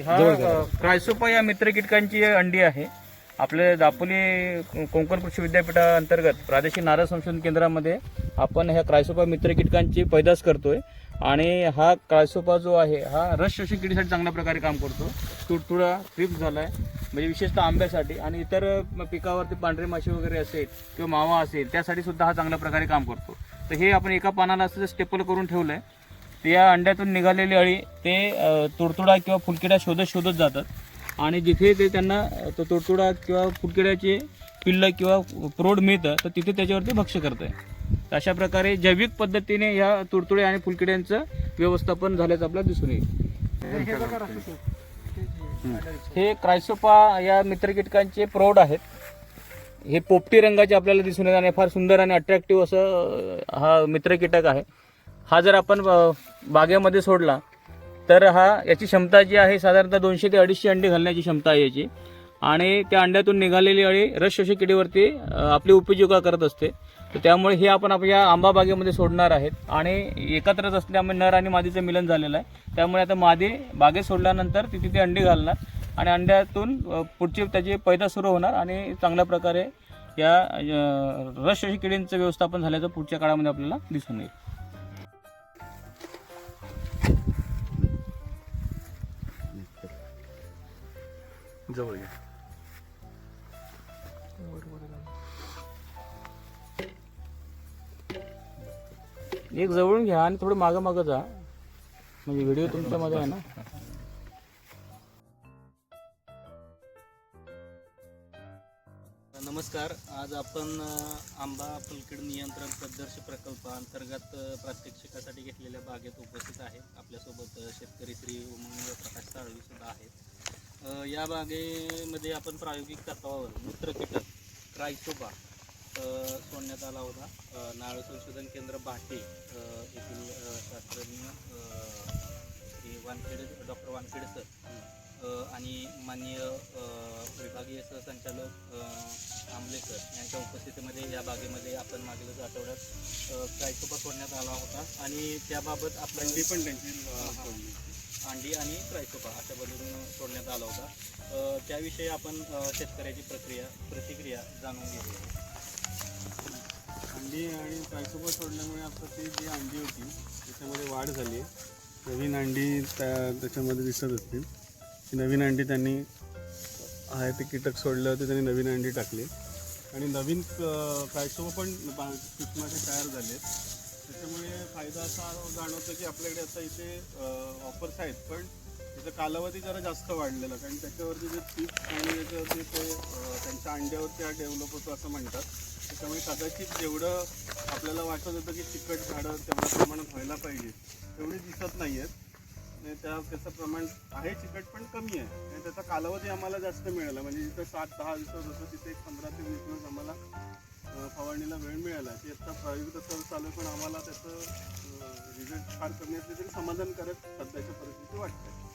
हा क्रायसोपा या मित्र कीटकांची अंडी आहे. आपले दापोली कोकण कृषी विद्यापीठाअंतर्गत प्रादेशिक नारळ संशोधन केंद्रामध्ये आपण ह्या क्रायसोपा मित्र कीटकांची पैदास करतोय. आणि हा क्रायसोपा जो आहे हा रस शोषक किडीसाठी चांगल्या प्रकारे काम करतो. तुडतुडा ट्रिप झालाय. म्हणजे विशेषतः आंब्यासाठी आणि इतर पिकावरती पांढरे माशी वगैरे असेल किंवा मावा असेल त्यासाठी सुद्धा हा चांगल्या प्रकारे काम करतो. तर हे आपण एका पानाला असं स्टेपल करून ठेवलंय. या अंड्यातून निघालेली अळी ते तुडतुडा किंवा फुलकिडा शोधत शोधत जातात. आणि जिथे ते त्यांना तो तुडतुडा किंवा फुलकिड्याचे पिल्लं किंवा प्रौढ मिळतं तर तिथे त्याच्यावरती भक्ष्य करत आहे तर अशा प्रकारे जैविक पद्धतीने या तुडतुडे आणि फुलकिड्यांचं व्यवस्थापन झाल्याचं आपल्याला दिसून येईल. हे क्रायसोपा या मित्र कीटकांचे प्रौढ आहेत. हे पोपटी रंगाचे आपल्याला दिसून येत आणि फार सुंदर आणि अट्रॅक्टिव्ह असं हा मित्र कीटक आहे. हा जर आपण बागेमध्ये सोडला तर हा याची क्षमता जी आहे साधारणतः दोनशे ते अडीचशे अंडी घालण्याची क्षमता आहे याची. आणि त्या अंड्यातून निघालेली अळी रसशोषी किडीवरती आपली उपजीविका करत असते. तर त्यामुळे हे आपण आपल्या आंबा बागेमध्ये सोडणार आहेत. आणि एकत्रच असल्यामुळे नर आणि मादीचं मिलन झालेलं आहे. त्यामुळे आता मादी बागेत सोडल्यानंतर ती तिथे अंडी घालणार. आणि अंड्यातून पुढची पुढचे त्याचे पैदा सुरू होणार आणि चांगल्या प्रकारे या रसशोषी किडींचं व्यवस्थापन झाल्याचं पुढच्या काळामध्ये आपल्याला दिसून येईल. जवळ घ्या एक जवळून घ्या आणि थोडं मागं मागं जा. म्हणजे व्हिडिओ तुमच्यामध्ये आहे ना. नमस्कार. आज आपण आंबा फुलकीड नियंत्रण पद्धर्श प्रकल्पाअंतर्गत अ, प्रात्यक्षिकासाठी घेतलेल्या बागेत उपस्थित आहे आपल्यासोबत शेतकरी श्री उमंग प्रकाश साळवी सुद्धा आहेत. या बागेमध्ये आपण प्रायोगिक तत्वावर मूत्र कीटक क्रायसोबा अ, सोडण्यात आला होता अ, नारळ संशोधन केंद्र भाटे येथील शास्त्रज्ञ हे वानखेडे डॉक्टर वानखेडे सर आणि माननीय विभागीय सहसंचालक अ, आंबले सर यांच्या उपस्थितीमध्ये या बागेमध्ये आपण मागीलच आठवड्यात अ, क्रायसोपा सोडण्यात आला होता. आणि त्याबाबत आपण अंडी अंडी आणि क्रायसोपा अशा पद्धतीनं सोडण्यात आला होता. त्याविषयी आपण शेतकऱ्याची प्रक्रिया प्रतिक्रिया जाणून घेऊ अंडी आणि कायसोबत सोडल्यामुळे आता ती जी अंडी होती त्याच्यामध्ये वाढ झाली आहे. नवीन अंडी त्या त्याच्यामध्ये दिसत असतील. नवीन अंडी त्यांनी आहे ते कीटक सोडले होते त्यांनी नवीन अंडी टाकली. आणि नवीन क्रायसोपा पण बा- तयार झाले त्याच्यामुळे फायदा असा जाणवतो की आपल्याकडे आता इथे ऑफर्स आहेत. पण त्याचा कालावधी जरा जास्त वाढलेला. कारण त्याच्यावरती जे पीक आणि त्याच्यावरती ते त्यांच्या अंड्यावरती त्या डेव्हलप होतो असं म्हणतात. त्याच्यामुळे कदाचित जेवढं आपल्याला वाटत होतं की चिकट झाडं तेवढ्या प्रमाणात व्हायला पाहिजे तेवढी दिसत नाही आहेत आणि त्या त्याचं प्रमाण आहे चिकट पण कमी आहे. आणि त्याचा कालावधी आम्हाला जास्त मिळाला. म्हणजे जिथं सात दहा दिवस होतं तिथे एक पंधरा ते वीस दिवस आम्हाला फवारणीला वेळ मिळाला ते आता प्रायोगिक तर चालू आहे पण आम्हाला त्याचं रिझल्ट फार कमी असले तरी समाधानकारक सध्याच्या परिस्थिती वाटते